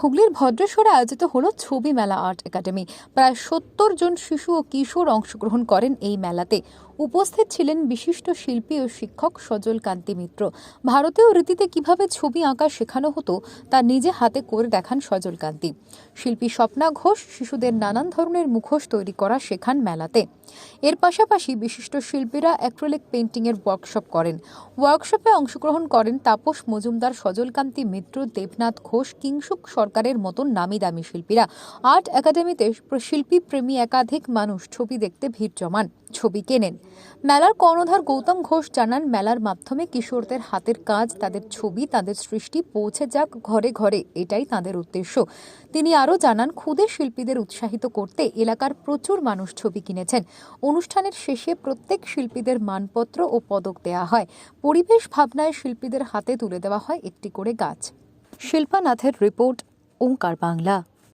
হুগলির ভদ্রেশ্বরে আয়োজিত হলো ছবি মেলা আর্ট একাডেমি। প্রায় সত্তর জন শিশু ও কিশোর অংশগ্রহণ করেন এই মেলাতে। উপস্থিত ছিলেন বিশিষ্ট শিল্পী ও শিক্ষক সজল কান্তি মিত্র। ভারতীয় রীতিতে কীভাবে ছবি আঁকা শেখানো হতো, তা নিজে হাতে করে দেখান সজল কান্তি। শিল্পী স্বপ্না ঘোষ শিশুদের নানান ধরনের মুখোশ তৈরি করা শেখান মেলাতে। এর পাশাপাশি বিশিষ্ট শিল্পীরা অ্যাক্রিলিক পেন্টিংয়ের ওয়ার্কশপ করেন। ওয়ার্কশপে অংশগ্রহণ করেন তাপস মজুমদার সজলকান্তি মিত্র, দেবনাথ ঘোষ, কিংসুক সরকারের মতন নামি দামি শিল্পীরা। আর্ট একাডেমিতে শিল্পী প্রেমী একাধিক মানুষ ছবি দেখতে ভিড় জমান। ছবি কেনেন। মেলার কর্ণধার গৌতম ঘোষ জানান, মেলার মাধ্যমে কিশোরদের হাতের কাজ, তাদের ছবি, তাদের সৃষ্টি পৌঁছে যাক ঘরে ঘরে, এটাই তাদের উদ্দেশ্য। তিনি আরও জানান, ক্ষুদে শিল্পীদের উৎসাহিত করতে এলাকার প্রচুর মানুষ ছবি কিনেছেন। অনুষ্ঠানের শেষে প্রত্যেক শিল্পীদের মানপত্র ও পদক দেওয়া হয়। পরিবেশ ভাবনায় শিল্পীদের হাতে তুলে দেওয়া হয় একটি করে গাছ। শিল্পানাথের রিপোর্ট, ওঙ্কার বাংলা।